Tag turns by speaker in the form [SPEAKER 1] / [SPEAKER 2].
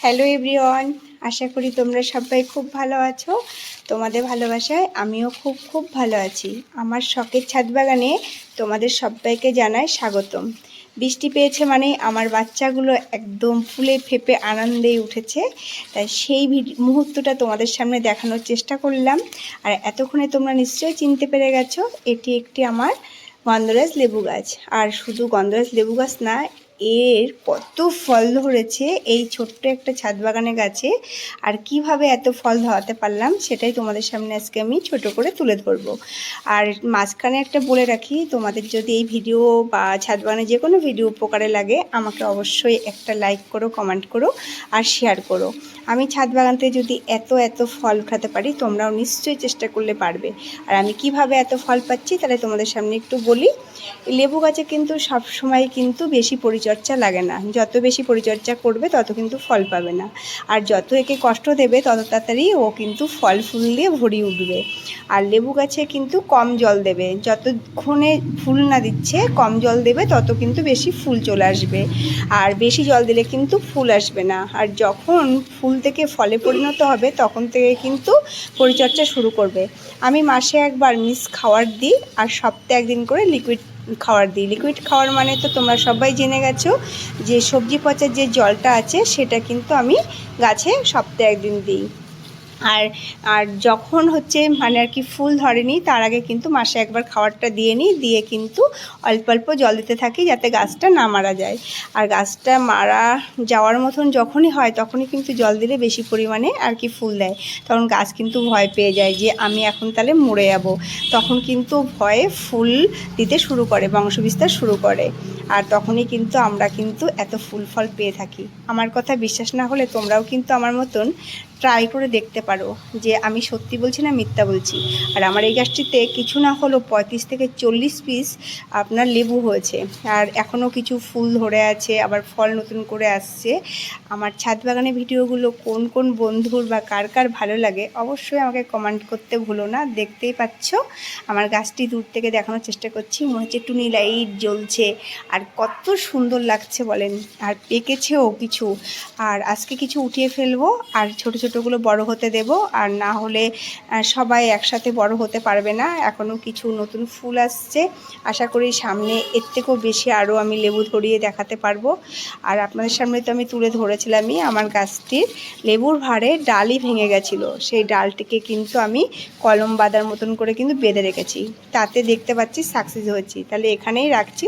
[SPEAKER 1] Hello everyone, আশা করি তোমরা সবাই খুব ভালো আছো। তোমাদের ভালোবাসায় আমিও খুব খুব ভালো আছি। আমার শখের ছাদ বাগানে তোমাদের সবাইকে জানাই স্বাগতম। বৃষ্টি পেয়েছে মানে আমার বাচ্চাগুলো একদম ফুলে ফেপে আনন্দে উঠেছে। তাই সেই মুহূর্তটা তোমাদের সামনে দেখানোর চেষ্টা করলাম। আর এতক্ষণে তোমরা নিশ্চয়ই চিনতে পেরে গেছো, এটি একটি আমার গন্ধরাজ লেবু গাছ আর শুধু গন্ধরাজ লেবু গাছ না এর কত ফল ধরেছে এই ছোট্ট একটা ছাদ বাগানে গাছে আর কীভাবে এত ফল ধরাতে পারলাম সেটাই তোমাদের সামনে আজকে আমি ছোট করে তুলে ধরবো। আর মাঝখানে একটা বলে রাখি, তোমাদের যদি এই ভিডিও বা ছাদ বাগানে যে কোনো ভিডিও উপকারে লাগে, আমাকে অবশ্যই একটা লাইক করো কমেন্ট করো আর শেয়ার করো। আমি ছাদ বাগানতে যদি এত এত ফল উঠাতে পারি, তোমরাও নিশ্চয়ই চেষ্টা করলে পারবে। আর আমি কীভাবে এত ফল পাচ্ছি, তাহলে তোমাদের সামনে একটু বলি। লেবু গাছে কিন্তু সব সময় কিন্তু বেশি পরিচর্যা লাগে না। যত বেশি পরিচর্যা করবে, তত কিন্তু ফল পাবে না। আর যত একে কষ্ট দেবে, তত তাড়াতাড়ি ও কিন্তু ফল ফুল দিয়ে ভরিয়ে উঠবে। আর লেবু গাছে কিন্তু কম জল দেবে। যতক্ষণে ফুল না দিচ্ছে, কম জল দেবে, তত কিন্তু বেশি ফুল চলে আসবে। আর বেশি জল দিলে কিন্তু ফুল আসবে না। আর যখন ফুল থেকে ফলে পরিণত হবে, তখন থেকে কিন্তু পরিচর্যা শুরু করবে। আমি মাসে একবার মিস খাওয়ার দিই, আর সপ্তাহে একদিন করে লিকুইড খাওয়ার দিই। লিকুইড খাওয়ার মানে তো তোমরা সবাই জেনে গেছো যে সবজি পচার যে জলটা আছে, সেটা কিন্তু আমি গাছে সপ্তাহে একদিন দিই। আর আর যখন হচ্ছে মানে আর কি ফুল ধরেনি, তার আগে কিন্তু মাসে একবার খাবারটা দিয়ে নিই, দিয়ে কিন্তু অল্প অল্প জল দিতে থাকি যাতে গাছটা না মারা যায়। আর গাছটা মারা যাওয়ার মতন যখনই হয়, তখনই কিন্তু জল দিলে বেশি পরিমাণে আর কি ফুল দেয়। তখন গাছ কিন্তু ভয় পেয়ে যায় যে, আমি এখন তাহলে মরে যাব। তখন কিন্তু ভয়ে ফুল দিতে শুরু করে, বংশবিস্তার শুরু করে। আর তখনই কিন্তু আমরা কিন্তু এত ফুল ফল পেয়ে থাকি। আমার কথা বিশ্বাস না হলে তোমরাও কিন্তু আমার মতন ট্রাই করে দেখতে পারো যে আমি সত্যি বলছি না মিথ্যা বলছি। আর আমার এই গাছটিতে কিছু না হলেও পঁয়ত্রিশ থেকে চল্লিশ পিস আপনার লেবু হয়েছে। আর এখনও কিছু ফুল ধরে আছে, আবার ফল নতুন করে আসছে। আমার ছাদ বাগানের ভিডিওগুলো কোন কোন বন্ধুর বা কার কার ভালো লাগে অবশ্যই আমাকে কমেন্ট করতে ভুলো না। দেখতেই পাচ্ছ, আমার গাছটি দূর থেকে দেখানোর চেষ্টা করছি। মনে হচ্ছে টুনি লাইট জ্বলছে। আর কত সুন্দর লাগছে বলেন। আর পেকেছেও কিছু। আর আজকে কিছু উঠিয়ে ফেলব। আর ছোট ছোটোগুলো বড় হতে দেব, আর না হলে সবাই একসাথে বড় হতে পারবে না। এখনও কিছু নতুন ফুল আসছে। আশা করি সামনে এর থেকেও বেশি আরও আমি লেবু ধরিয়ে দেখাতে পারব। আর আপনাদের সামনে তো আমি তুলে ধরেছিলামই আমার গাছটির। লেবুর ভারে ডালই ভেঙে গেছিল। সেই ডালটিকে কিন্তু আমি কলম বাঁধার মতন করে কিন্তু বেঁধে রেখেছি। তাতে দেখতে পাচ্ছি সাকসেস হয়েছি। তাহলে এখানেই রাখছি।